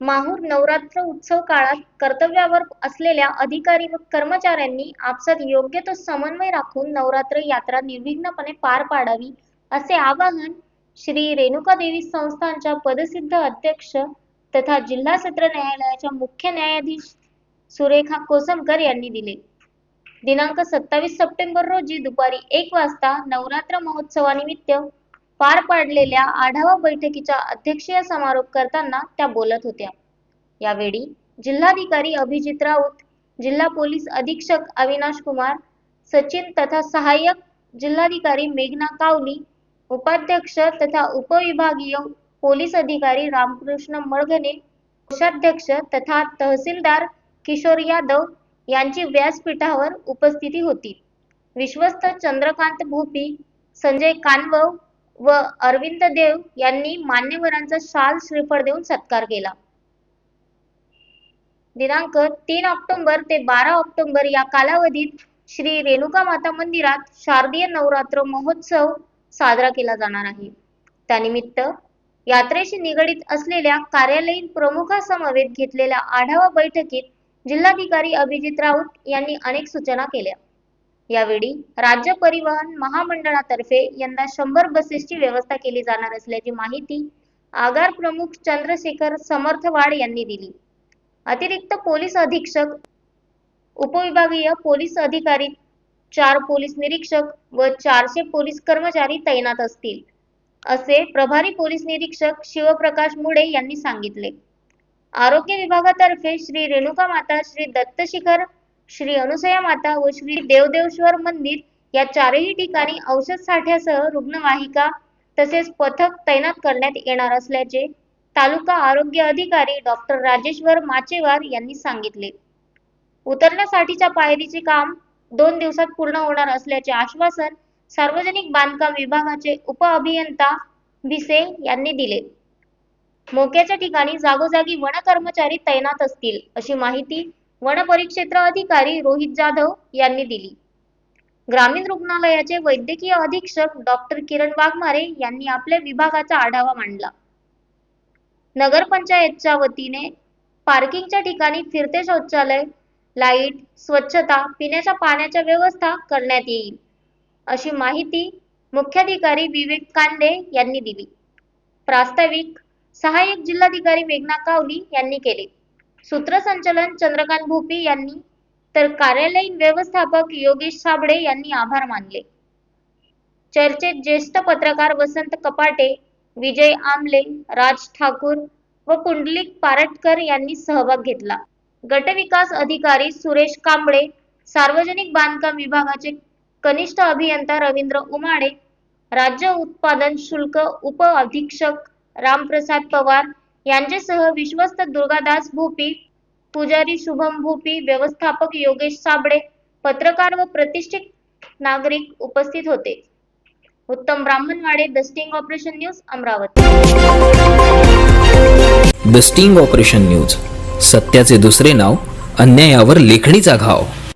माहूर नवरात्र उत्सव काळात कर्तव्यावर असलेल्या अधिकारी व कर्मचाऱ्यांनी आपसात योग्य तो समन्वय राखून नवरात्र यात्रा निर्विघ्नपणे पार पाडावी असे आवाहन श्री रेणुका देवी संस्थानच्या पदसिद्ध अध्यक्ष तथा जिल्हा सत्र न्यायालयाच्या मुख्य न्यायाधीश सुरेखा कोसमकर यांनी दिले. दिनांक सत्तावीस सप्टेंबर रोजी दुपारी एक वाजता नवरात्र महोत्सवानिमित्त पार पाडलेल्या आढावा बैठकीचा अध्यक्षीय समारोप करताना त्या बोलत होत्या. यावेळी जिल्हाधिकारी अभिजित राऊत जिल्हा पोलीस अधीक्षक अविनाश कुमार सचिन तथा सहाय्यक जिल्हाधिकारी मेघना कावली उपाध्यक्ष तथा उपविभागीय पोलीस अधिकारी रामकृष्ण मळघने कोषाध्यक्ष तथा तहसीलदार किशोर यादव यांची व्यासपीठावर उपस्थिती होती. विश्वस्त चंद्रकांत भोपी संजय कानवव व अरविंद देव यांनी मान्यवरांचा शाल श्रीफळ देऊन सत्कार केला. दिनांक तीन ऑक्टोबर ते बारा ऑक्टोबर या कालावधीत श्री रेणुका माता मंदिरात शारदीय नवरात्र महोत्सव साजरा केला जाणार आहे. त्यानिमित्त यात्रेशी निगडीत असलेल्या कार्यालयीन प्रमुखासमवेत घेतलेल्या आढावा बैठकीत जिल्हाधिकारी अभिजित राऊत यांनी अनेक सूचना केल्या. यावेळी राज्य परिवहन महामंडळातर्फे यंदा शंभर बसेसची व्यवस्था केली जाणार असल्याची माहिती आगार प्रमुख चंद्रशेखर समर्थवाड यांनी दिली. अतिरिक्त पोलीस अधीक्षक उपविभागीय पोलीस अधिकारी चार पोलीस निरीक्षक व चारशे पोलीस कर्मचारी तैनात असतील असे प्रभारी पोलीस निरीक्षक शिवप्रकाश मुडे यांनी सांगितले. आरोग्य विभागातर्फे श्री रेणुका माता श्री दत्तशिखर श्री अनुसया माता व श्री देवदेवेश्वर मंदिर या चारही ठिकाणी औषध साठ्यासह रुग्णवाहिका तसेच पथक तैनात करण्यात येणार असल्याचे तालुका आरोग्य अधिकारी डॉक्टर राजेश्वर माचेवार यांनी सांगितले. उतरण्यासाठीच्या पायरीचे काम दोन दिवसात पूर्ण होणार असल्याचे आश्वासन सार्वजनिक बांधकाम विभागाचे उपअभियंता भिसे यांनी दिले. मोक्याच्या ठिकाणी जागोजागी वन कर्मचारी तैनात असतील अशी माहिती वनपरिक्षेत्र अधिकारी रोहित जाधव यांनी दिली. ग्रामीण रुग्णालयाचे वैद्यकीय अधीक्षक डॉक्टर किरण वाघमारे यांनी आपल्या विभागाचा आढावा मांडला. नगरपंचायतच्या वतीने पार्किंगच्या ठिकाणी फिरते शौचालय लाइट स्वच्छता पिण्याच्या पाण्याच्या व्यवस्था करण्यात येईल अशी माहिती मुख्याधिकारी विवेक कांदे यांनी दिली. प्रास्ताविक सहाय्यक जिल्हाधिकारी मेघना कावली यांनी केले. सूत्रसंचालन चंद्रकांत भोपी यांनी तर कार्यालयीन व्यवस्थापक योगेश साबळे यांनी आभार मानले. चर्चेत ज्येष्ठ पत्रकार वसंत कपाटे विजय आमले राज ठाकूर व पुंडलिक पारटकर यांनी सहभाग घेतला. गटविकास अधिकारी सुरेश कांबळे सार्वजनिक बांधकाम विभागाचे कनिष्ठ अभियंता रवींद्र उमाडे राज्य उत्पादन शुल्क उप अधीक्षक रामप्रसाद पवार यांच्यासह विश्वस्त दुर्गादास भोपी पुजारी शुभम भोपी व्यवस्थापक योगेश साबळे पत्रकार व प्रतिष्ठित नागरिक उपस्थित होते. Uttam Brahmanwade the sting operation news Amravati. The sting operation news. सत्याचे दुसरे नाव अन्यायावर लेखणीचा घाव.